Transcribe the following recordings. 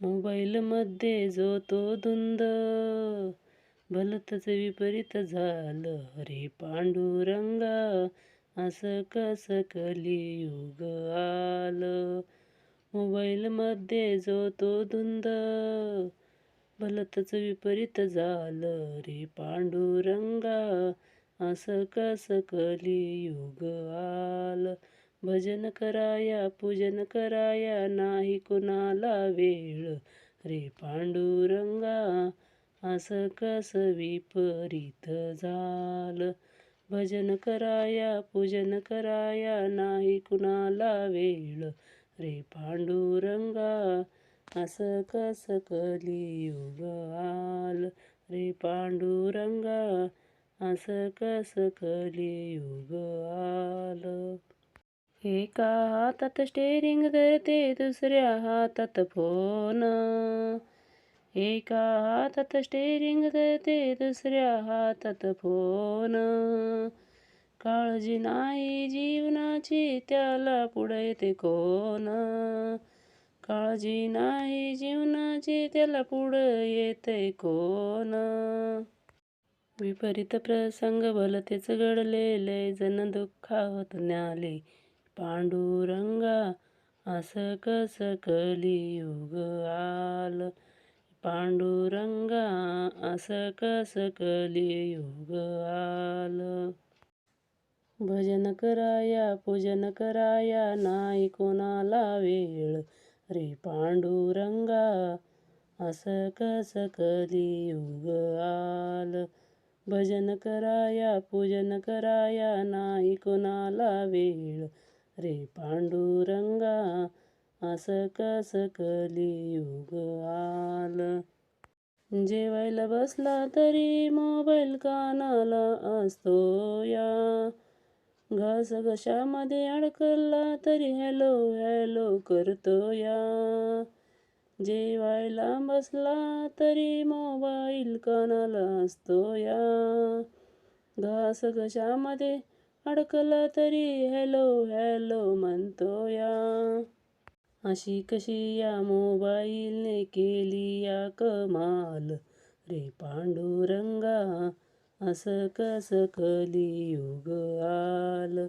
मोबाईलमध्ये जो तो धुंद. भलतच विपरीत झालं रे पांडुरंगा. असं कसं कलियुग आलं? मोबाईलमध्ये जो तो धुंद. भलतच विपरीत झालं रे पांडुरंगा. असं कसं कलियुग आलं? भजन कराया पूजन कराया नाही कुणाला वेळ. रे पांडुरंगा असं कसं विपरीत झालं? भजन कराया पूजन कराया नाही कुणाला वेळ. रे पांडुरंगा असं कसं कलियुग आल? रे पांडुरंगा असं कसं कलियुग एका हातात स्टेरिंग धरते दुसऱ्या हातात फोन एका हातात स्टेरिंग धरते दुसऱ्या हातात फोन काळजी नाही जीवनाची त्याला पुढे येते कोण? काळजी नाही जीवनाची त्याला पुढं येते कोण? विपरीत प्रसंग भलतेच घडलेले लय जण दुःखावत न्याले. पांडुरंगा असं कसं कलियुग आलं. पांडुरंगा असं कसं कलियुग आलं. भजन कराया पूजन कराया नाही कोणाला वेळ. रे पांडुरंगा असं कसं कलियुग आलं. भजन कराया पूजन कराया नाही कोणाला वेळ. रे पांडुरंगा असं कसं कलियुग आलं? जेवायला बसला तरी मोबाईल कानाला असतो या. घास घशामध्ये अडकला तरी हॅलो हॅलो करतो या. जेवायला बसला तरी मोबाईल कानाला असतो या. घास घशामध्ये अडकला तरी हॅलो हॅलो म्हणतो या अशी कशी या मोबाईलने केली या कमाल? रे पांडुरंगा असं कसं कलियुग आल?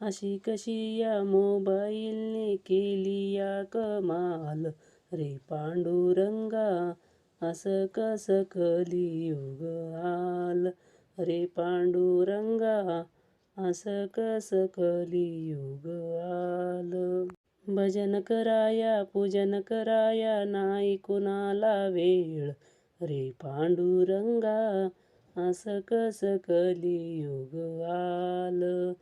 अशी कशी या मोबाईलने केली या कमाल? रे पांडुरंगा असं कसं कलियुग आल? रे पांडुरंगा असं कसं कलियुग आलं? भजन कराया पूजन कराया नाही कुणाला वेळ. रे पांडुरंगा असं कसं कलियुग आलं?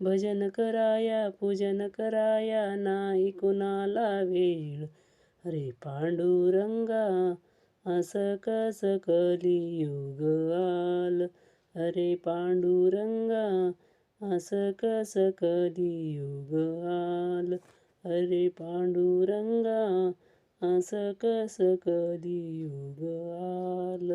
भजन कराया पूजन कराया नाही कुणाला वेळ. रे पांडुरंगा असं कसं कलियुग आलं? अरे पांडुरंगा असं कसं युग आल अरे पांडुरंगा असं कसं युग आल